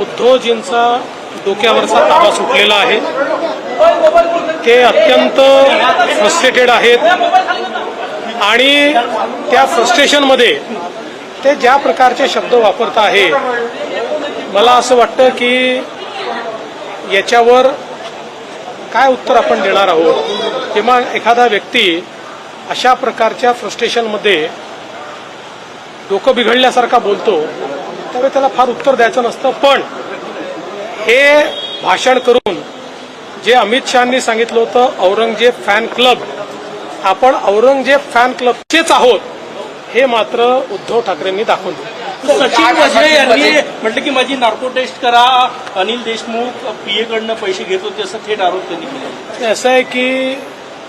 उद्धवजींचा डोक्यावरचा ताबा सुटलेला आहे. ते अत्यंत फ्रस्ट्रेटेड आहेत. आणि त्या फ्रस्ट्रेशनमध्ये ते ज्या प्रकारचे शब्द वापरत आहे मला असं वाटतं की याच्यावर काय उत्तर आपण देणार आहोत? किंवा एखादा व्यक्ती अशा प्रकारच्या फ्रस्ट्रेशनमध्ये डोकं बिघडल्यासारखा बोलतो त्यावेळी त्याला फार उत्तर द्यायचं नसतं पण हे भाषण करून जे अमित शहानी सांगितलं होतं औरंगजेब फॅन क्लब आपण औरंगजेब फॅन क्लबचेच आहोत हे मात्र उद्धव ठाकरेंनी दाखवून दिलं. सचिन वझे यांनी म्हटलं की माझी नार्को टेस्ट करा अनिल देशमुख पीए कडनं पैसे घेत होते असं थेट आरोप त्यांनी केला. असं आहे की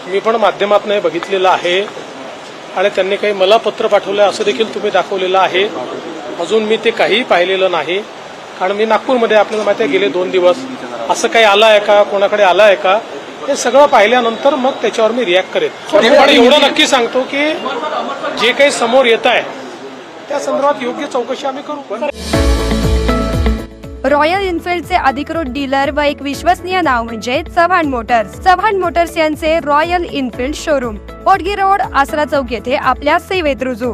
मी पण माध्यमातून हे बघितलेलं आहे आणि त्यांनी काही मला पत्र पाठवलं असं देखील तुम्ही दाखवलेलं आहे. अजून मी ते काहीही पाहिलेलं नाही. कारण मी नागपूरमध्ये आपल्याला माहिती आहे गेले दोन दिवस. असं काही आलं आहे का? कोणाकडे आलं आहे का? हे सगळं पाहिल्यानंतर मग त्याच्यावर मी रिॲक्ट करेन. पण एवढं नक्की सांगतो की जे काही समोर येत आहे त्या संदर्भात योग्य चौकशी आम्ही करू. रॉयल इन्फिल्डचे अधिकृत डीलर व एक विश्वसनीय नाव म्हणजे चव्हाण मोटर्स. चव्हाण मोटर्स यांचे Royal Enfield showroom. पोटगी road Asara चौक येथे आपल्या सेवेत रुजू.